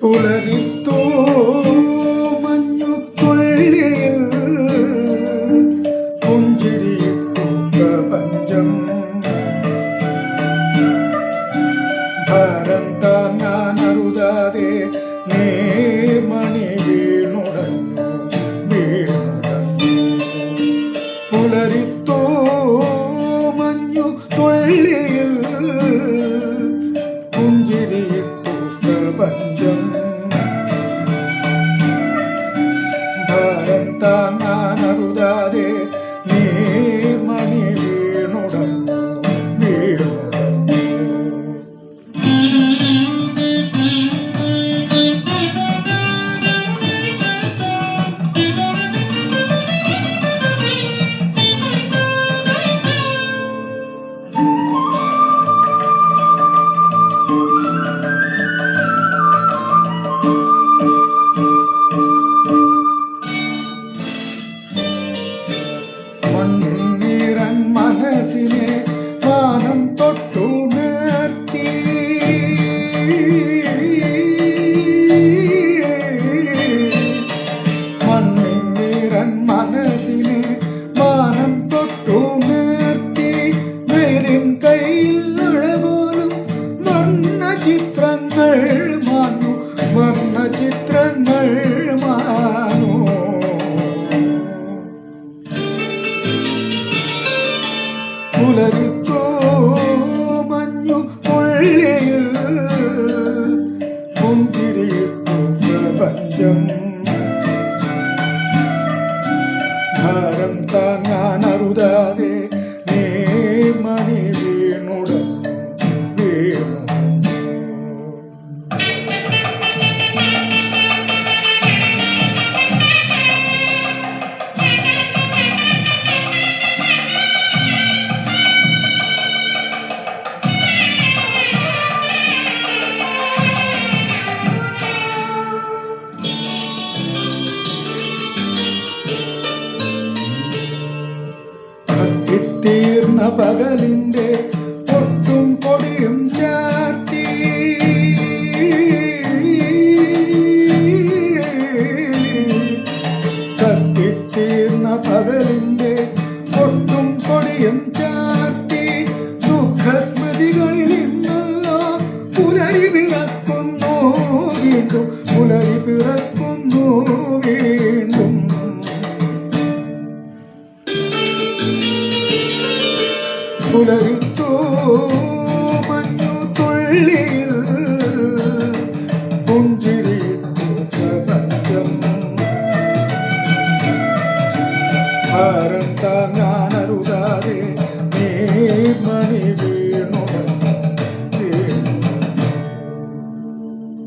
പുലരിത്തോ മഞ്ഞുതുള്ളിയിൽ പുഞ്ചിരിയിട്ടു പ്രപഞ്ചം. ഭാരം താങ്ങാൻ അരുതാതെ നേർമണി വീണുടഞ്ഞു വീണുടഞ്ഞു. പുലരിത്തോ മഞ്ഞു തുള്ളിയിൽ 하루다 되 பொன்னின் மனசிலே കൊള്ളിയിൽ പുഞ്ചിരിയിട്ടു പ്രപഞ്ചം ഭാരം കത്തിത്തീർന്ന പകലിന്റെ പൊട്ടും പൊടിയും ചാർത്തി. കത്തിത്തീർന്ന പകലിന്റെ പൊട്ടും പൊടിയും ചാർത്തി. ദുഃഖസ്മൃതികളിൽ ഇന്നെല്ലാം പുലരി പിറക്കുന്നു. വീണ്ടും പുലരി പിറക്കുന്നു. പുലരിത്തോ മഞ്ഞു തുള്ളിയിൽ